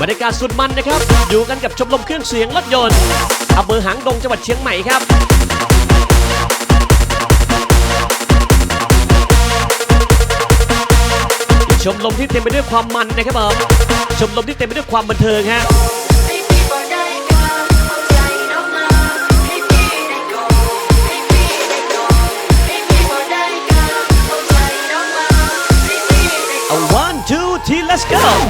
บรรยากาศสุดมันนะครับ อยู่กันกับชมรมเครื่องเสียงรถยนต์อำเภอหางดงจังหวัดเชียงใหม่ครับชมรมที่เต็มไปด้วยความมันนะครับผมชมรมที่เต็มไปด้วยความบันเทิงฮะให้พี่บ่ได้กล้าเอาใจน้อง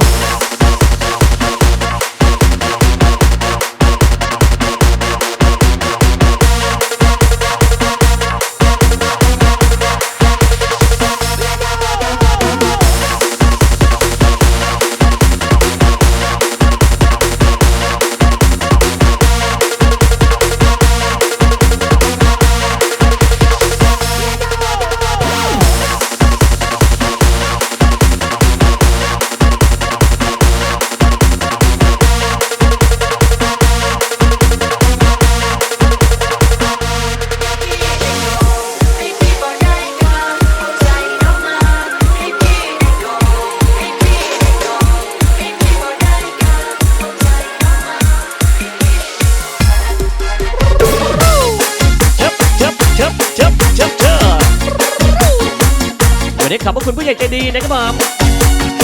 วันนี้ขอบพระคุณผู้ใหญ่ใจดีนะครับผม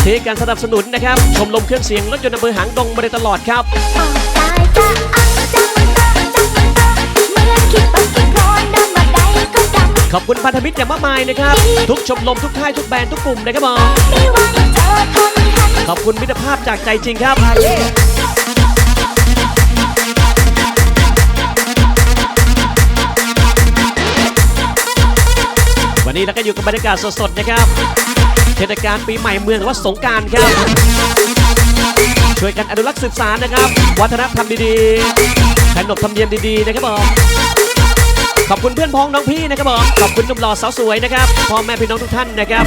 ที่การสนับสนุนนะครับ ชมรมเครื่องเสียงรถยนต์อำเภอหางดงมาโดยตลอดครับ ขอบคุณพันธมิตรอย่างมากมายนะครับ ทุกชมรมทุกค่ายทุกแบรนด์ทุกกลุ่มนะครับผมขอบคุณมิตรภาพจากใจจริงครับ นี้เราก็อยู่กับบรรยากาศสดๆนะครับเทศกาลปีใหม่เมืองหรือว่าสงการครับ ช่วยกันอนุรักษ์สืบสานนะครับ วัฒนธรรมดีๆขนบธรรมเนียมดีๆนะครับผมขอบคุณเพื่อนพ้องน้องพี่นะครับผมขอบคุณหนุ่มหล่อสาวสวยนะครับพ่อแม่พี่น้องทุกท่านนะครับ